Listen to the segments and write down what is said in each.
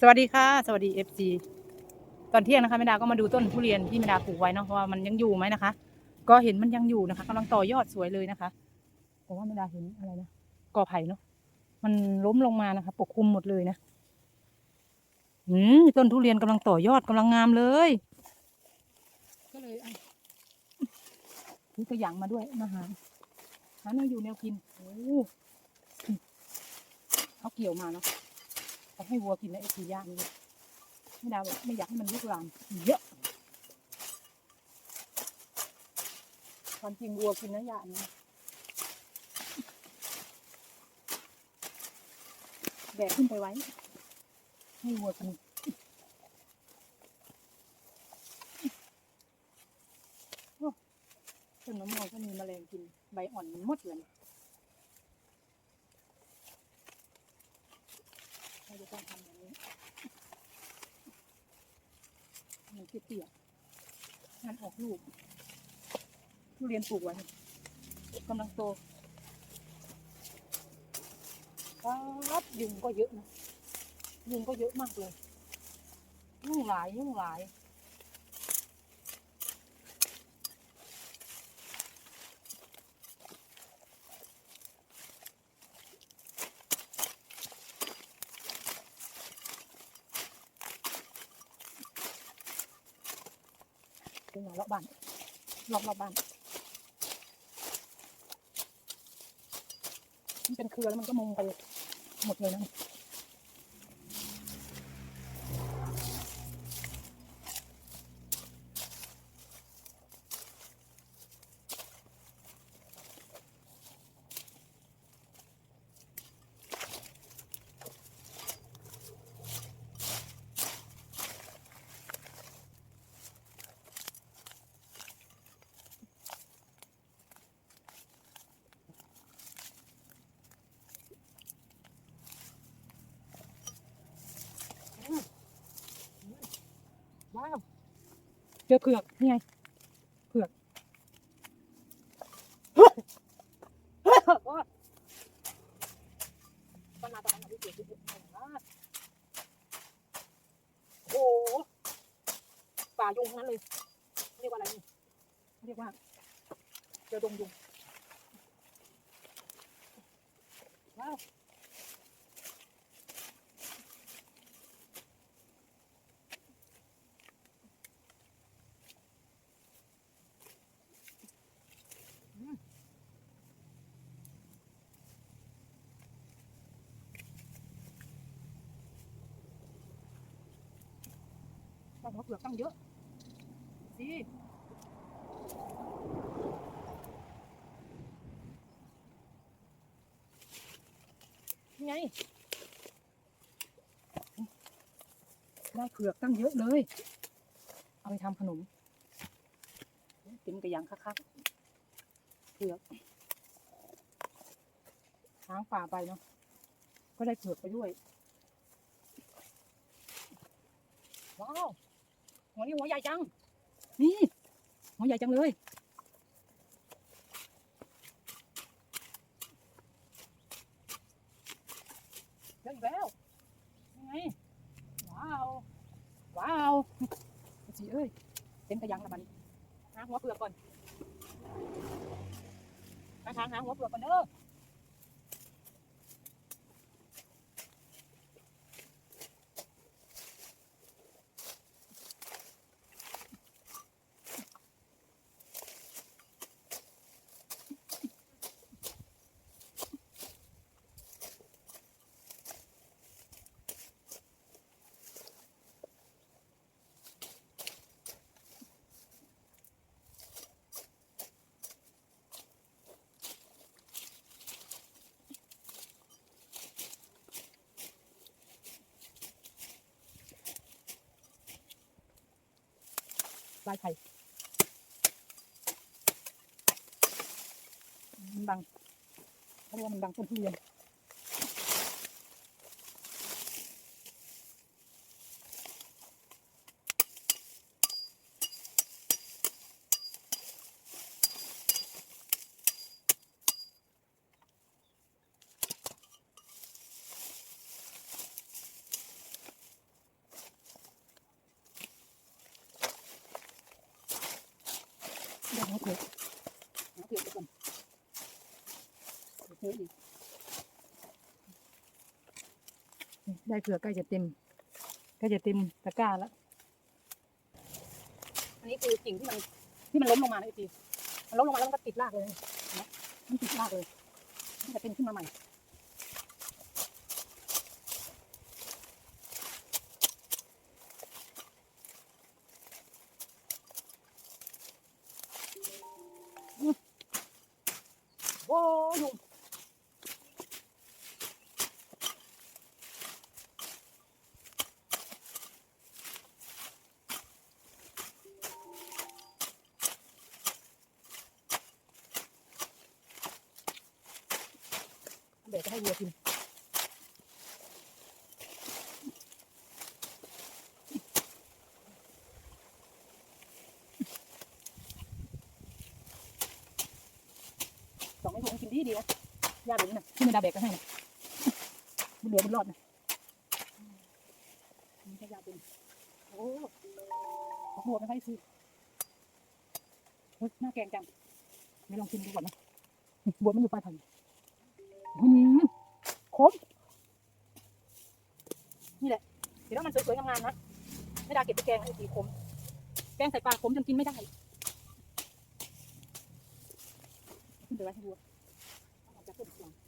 สวัสดีค่ะ สวัสดีเอฟซีตอนเที่ยงนะคะแม่ดาก็มาดูต้นทุเรียนที่แม่ดาปลูกไว้เนาะว่ามันยังอยู่ไหมนะคะ ก็เห็นมันยังอยู่นะคะกำลังต่อยอดสวยเลยนะคะเพราะว่าแม่ดาเห็นอะไรนะกอไผ่เนาะมันล้มลงมานะคะ ปกคลุมหมดเลยนะอืมต้นทุเรียนกำลังต่อยอดกำลังงามเลย ก็เลยซื้อตัวอย่างมาด้วยมาหาหาแนวอยู่แนวกินโอ้เขาเกี่ยวมาเนาะ เอาให้วัวกินนะไอ้ทีย่างนี่ไม่ดาวไม่อยากให้มันลุกลามเยอะความจริงวัวกินนะยานี่แบกขึ้นไปไว้ ให้วัวกินโอ้ต้นมะม่วงก็มีแมลงกินใบอ่อนมันหมดเลย เราจะต้องทำแบบนี้มันเตี้ยๆมันออกลูกทุเรียนปลูกไว้กำลังโตครับยุงก็เยอะนะยุงก็เยอะมากเลย ยุ่งหลายยุ่งหลาย รอบบ้านรอบรอบบ้านมันเป็นเครือแล้วมันก็มุงไปหมดเลยนะว้าว เจอเผือกนี่ไงเผือกตอนมาตอนนั้นที่เกิดที่โอ้โหป่ายุงทั้งนั้นเลยเรียกว่าอะไรนี่เรียกว่าเจอดงยุงว้าว เปลือกตั้งเยอะสิไงได้เผือกตั้งเยอะเลย เอาไปทำขนมกินกระยังคักๆเผือกทางป่าไปเนาะก็ได้เผือกไปด้วย ว้าว หัวนี้หัวใหญ่จัง นี่ หัวใหญ่จังเลยเยออีกแล้วยังไงว้าว ว้าวจีเอ้ยเต็มกระยังละมันหาหัวเปลือกก่อนหาทางหาหัวเปลือกก่อนเด้อ ลายไข่มันบังเพราะว่ามันบังต้นทุเรียนองเผือกน้องเผือกไปก่อนเผื อกอีกได้เผือกใกล้จะเต็มใกล้จะเต็มตะกร้าแล้ว อันนี้คือกิ่งที่มันที่มันล้มลงมานะไอ้ปีมันล้มลงมาแล้วมันก็ติดรากเลยนะมันติดรากเลยมันจะเป็นขึ้นมาใหม่ โอ้ยยุง เดี๋ยวจะให้วัวกินสองไม่ถูกกินดีดีนะยาแบบนี้นะที่มันดาแบกก็ให้นะมันเหลือมันรอดนะนี่ก็ยาเป็นโอ้ของบัวไม่ค่อยซื้อเฮ้ยน่าแกงจังไม่ลองชิมดูก่อนนะบัวมันอยู่ปลายทาง หืมขมนี่แหละเดี๋ยวถ้ามันสวยๆงามๆนะไม่ได้เก็บไปแกงไอ้สีขมแกงใส่ปลาขมจนกินไม่ได้ขึ้นไปไว้ให้บัวเอาออกจากต้นก่อนถ้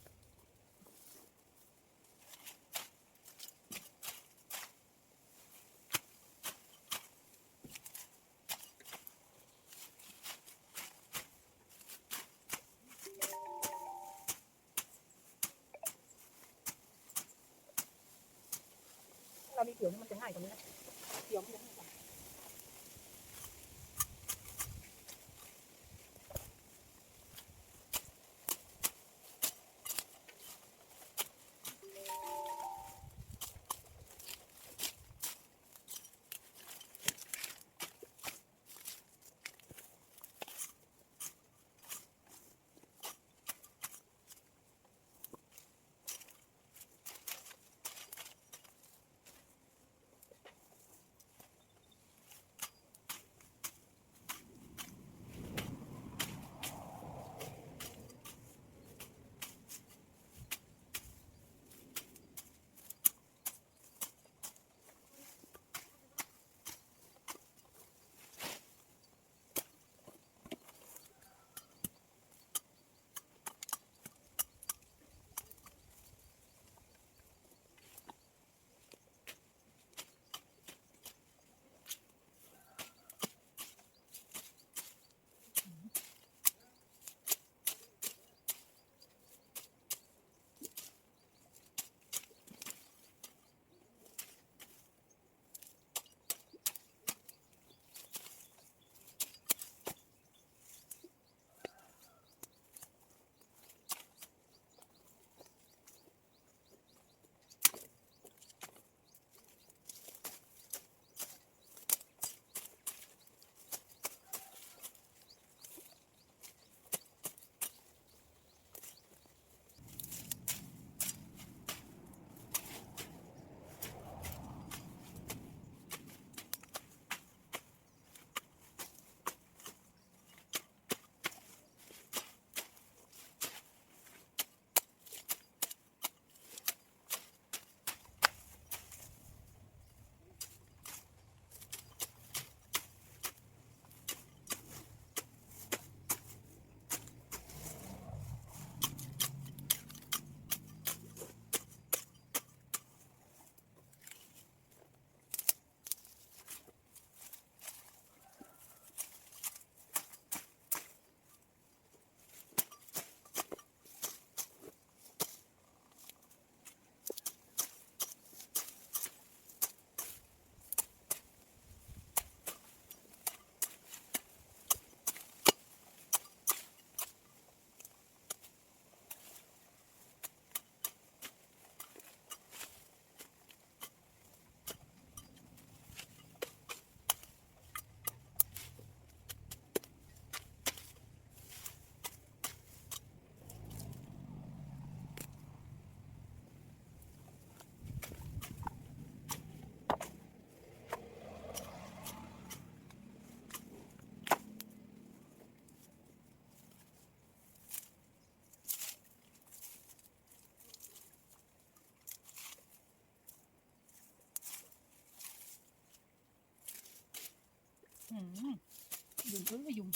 ยุงเอ้ยยุง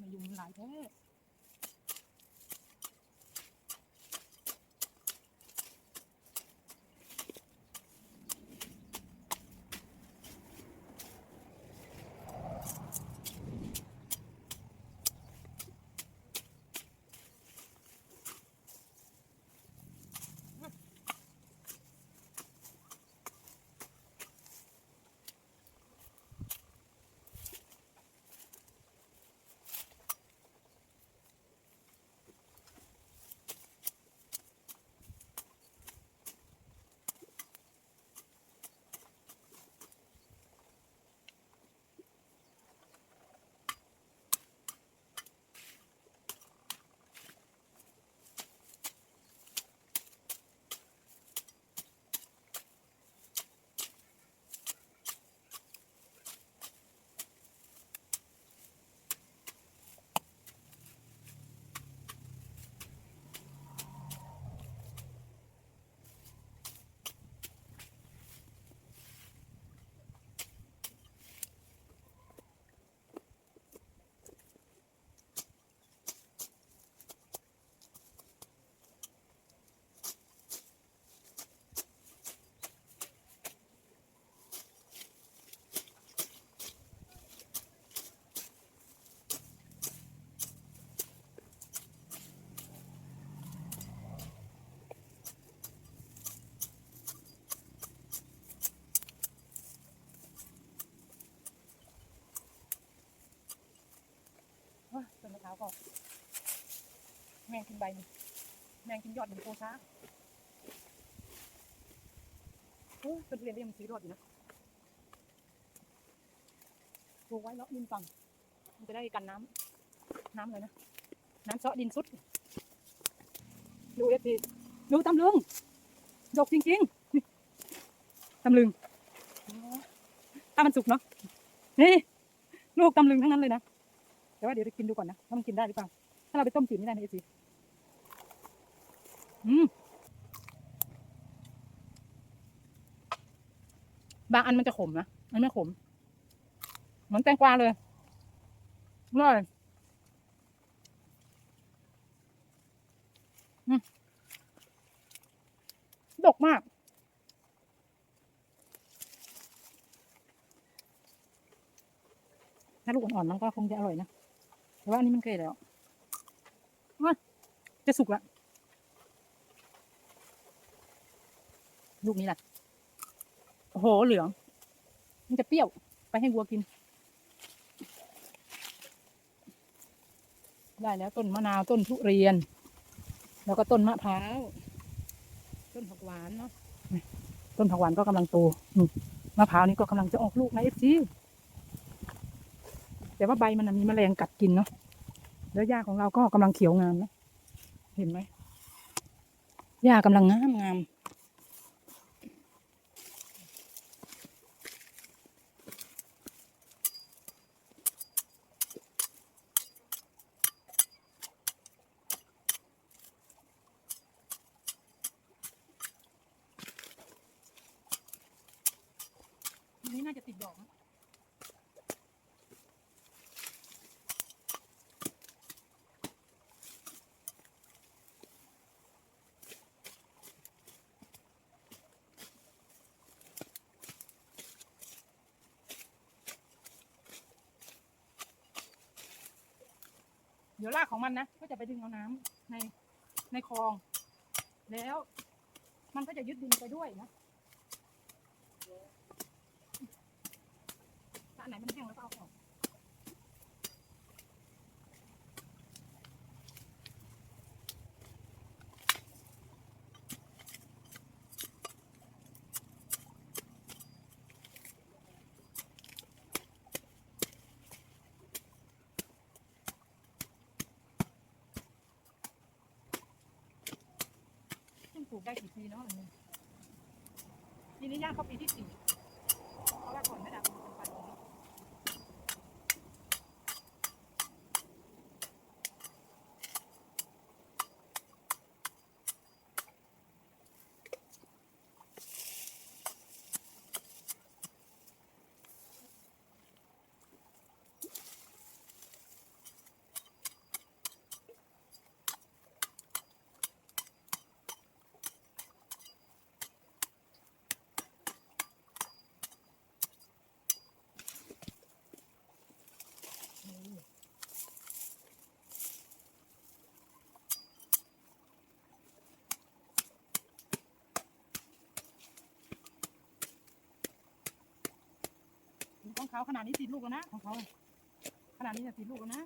มายุงหลายแท้ ก็ แมงกินใบมันแมงกินยอดมันโตช้าโอ้ยต้นเรียนก็ยังสีรอดอยู่นะปลูกไว้เลาะดินฝั่งมันจะได้กันน้ำน้ำเลยนะ น้ำเซาะดินสุด ดูเอฟซีดูตำลึงดกจริงๆนี่ตำลึงถ้ามันสุกเนาะนี่ลูกตำลึงทั้งนั้นเลยนะ แต่ว่าเดี๋ยวจะกินดูก่อนนะว่ามันกินได้หรือเปล่า ถ้าเราไปต้มจืดไม่ได้นะเอซีอืมบางอันมันจะขมนะมันไม่ขม เหมือนแตงกวาเลยอร่อยดกมากถ้าลูกอ่อนๆมันก็คงจะอร่อยนะ แต่ว่าอันนี้มันเคยแล้วว้าจะสุกละลูกนี้แหละโอ้โหเหลือง มันจะเปรี้ยวไปให้วัวกิน ได้แล้วต้นมะนาวต้นทุเรียน แล้วก็ต้นมะพร้าวต้นผักหวานเนาะต้นผักหวานก็กำลังโตนี่มะพร้าวนี่ก็กำลังจะออกลูกนะเอฟซี แต่ว่าใบมันมีแมลงกัดกินเนาะแล้วหญ้าของเราก็กำลังเขียวงามนะเห็นไหมหญ้ากำลังงามงาม อันนี้น่าจะติดดอกนะเดี๋ยวรากของมันนะก็จะไปดึงเอาน้ำในในคลอง แล้ว มันก็จะยึดดินไปด้วยนะถ้านไหนมันแห้งแล้วก็เอาออก ซึ่งปลูก ได้กี่ปีเนาะอันนี้ปีนี้ย่างเข้าปีที่สี่เพราะว่าก่อนไม่ดับมันเป็นพันธุ์เนาะ อ ของ เขาขนาดนี้ติดลูกแล้วนะของเขาขนาดนี้จะติดลูกแล้วนะ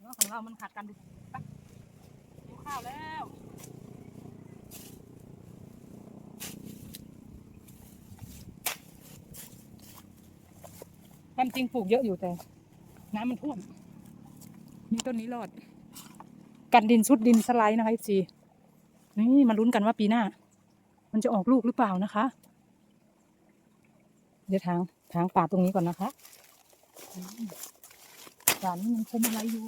แล้วของเรามันขาดกันดูไปดูข้าวแล้วความจริงปลูกเยอะอยู่แต่ น้ำมันท่วมนี่ต้นนี้รอด กันดินชุดดินสไลด์นะคะจีนี่มาลุ้นกันว่าปีหน้า มันจะออกลูกหรือเปล่านะคะ ดี๋ยวทางทางป่าตรงนี้ก่อนนะคะอืมป่านี้มันคมอะไรอยู่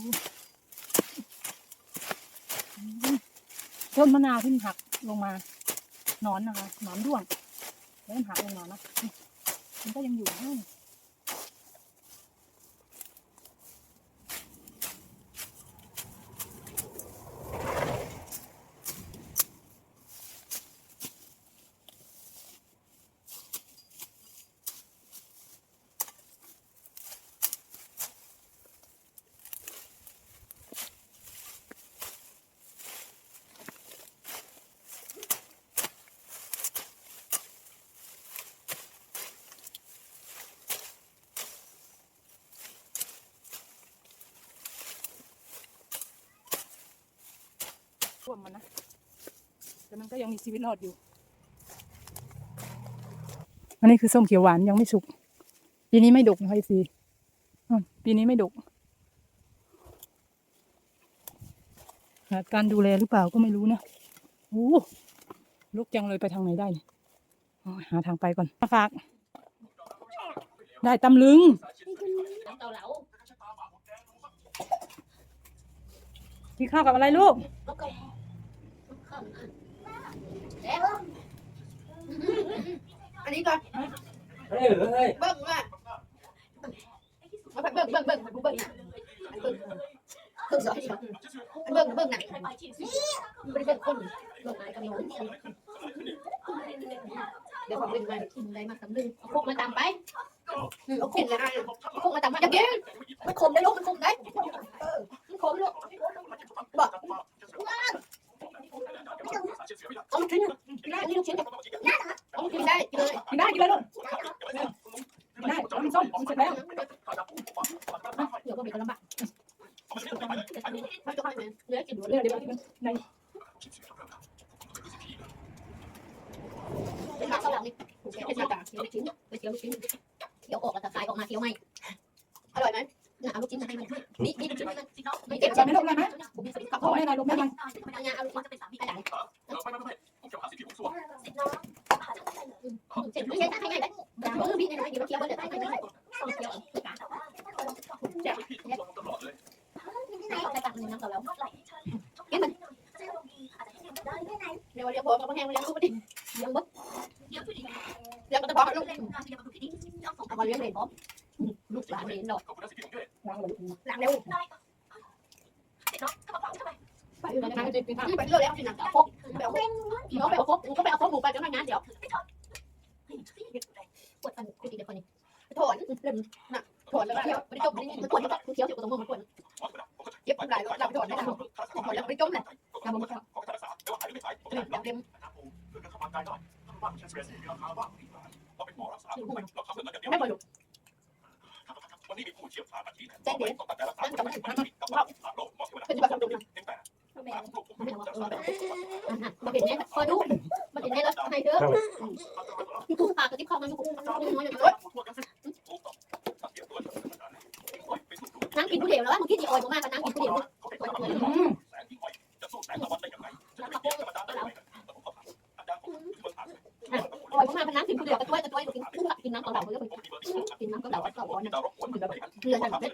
ต้นมะนาวที่มันหักลงมา นอนนะคะหนอนด้วงแล้วมันหักลงมานะมันก็ยังอยู่นะ ท่วมมันนะ แต่มันก็ยังมีชีวิตรอดอยู่ อันนี้คือส้มเขียวหวานยังไม่สุก ปีนี้ไม่ดกนะคะซีปีนี้ไม่ดกขาดการดูแลหรือเปล่าก็ไม่รู้นะโอ้ลุกจังเลยไปทางไหนได้เนี่ยโอ้ยหาทางไปก่อนมาฝาก ได้ตำลึงเกาเหลากินข้าวกับอะไรลูกแล้วก็แล้ว อันนี้ก่อนเฮ้ยเฮ้ยเบิ้งว่ามาเบิ้งเบิ้งเบิ้งเบิ้งน่ะเบิ้งเบิ้งสอยเบิ้งเบิ้งน่ะไม่ได้เบิ้งคนเบิ้งอะไรกันอยู่เดี๋ยวผมเล่นมากินอะไรมาตำลึงเอาคุกมาตำไปเอาคุกนะเอาคุกมาตำมาจะกินมันขมได้ลูกมันขมได้เออมันขมลูกบอกเอาลูกชิ้นกินได้นี่ลูกชิ้นเอาลูกชิ้นได้กินเลย กินได้กินเลยลูกกินได้เอาน้ำส้มกินเสร็จแล้ว เดี๋ยวก็มีคนลำบากมันจะค่อยไหมเหลือกิน เดี๋ยวเดี๋ยวใน เป็นหลักเท่าไหร่นี่เป็นห ลักเคี้ยวลูกชิ้นไปเคี้ยวลูกชิ้นเคี้ยวออกแล้วก็คายออกมาเคี้ยวไม่อร่อยไหมน่ะเอาลูกชิ้นมาให้มันนี่นี่ลูกชิ้นให้มันไม่เก็เก็บบใส่ใช่ไหไหมมลูกได้ไหมผมมีสติ๊กเขาให้อะไรลูกได้ไหมเอางาเอาลูกชิ้นจะเป็นสามีอะไรเสร็จไม่ใช่ให้ไงได้เออพี่ในไหนเดี๋ยวเคี้ยวเดี๋ยวให้ไม่ได้ต้องเคี้ยวจะใส่ตักนึงน้ำเกาแล้วกินมันเดี๋ยวเดี๋ยวผมเอาแห้งเลี้ยงลูกดิเลี้ยงบุ๊กเลี้ยงก็จะบอกลูกเอามาเลี้ยงเลยผมลูกหลานเลี้ยงดอกหลังเร็วไป อยู่ในนั้นไปเรื่อยแล้วที่นั่นเอาครบแบบน้องไปเอาครบก็ไปเอาครบหมูไปจนทำงานเดี๋ยวปวดฟันคุยดีเลยวคนนี้ถอนเริ่มน่ะถอนแล้วเที่ยวไปจมไปนี่มันถอนแล้เที่ยวอยู่ตรงมือมันถอนเย็บหลายแล้วเราถอนได้แล้วถอนแล้วไปจมเลยทำมันก็แบบเต็มไม่พออยู่วันนี้มีผู้เชี่ยวชาญมาชี้แจงแจ้งเด็กต้องตัดแต่ละครั้งนั่นกำลังทางที่กำลังผ่านโลกมองเทวดา มาเอาเอาแบบมาเห็นแน่คอยดูมาเห็นแน่แล้วให้เธอทุกปากกับที่เข้ามันทุกคนน้อยอย่างน้นั่งกินผู้เดียวแล้วมึงคิดดีออยมากก็นั่งกินผู้เดียวอ่อยจะสู้แสงตะวันได้ยังไงจะไม่เกี่ยวกับอาจารย์ได้ยังไงต้องขอถามอาจารย์ผมที่มันนั่งกินผู้เดียวกระต้วยกระต้วยกินกินน้ำเกาเหลาเลยกินน้ำเกาเหลาเกาอ่อย่าวรบกวนที่ได้เรือกันเด็ด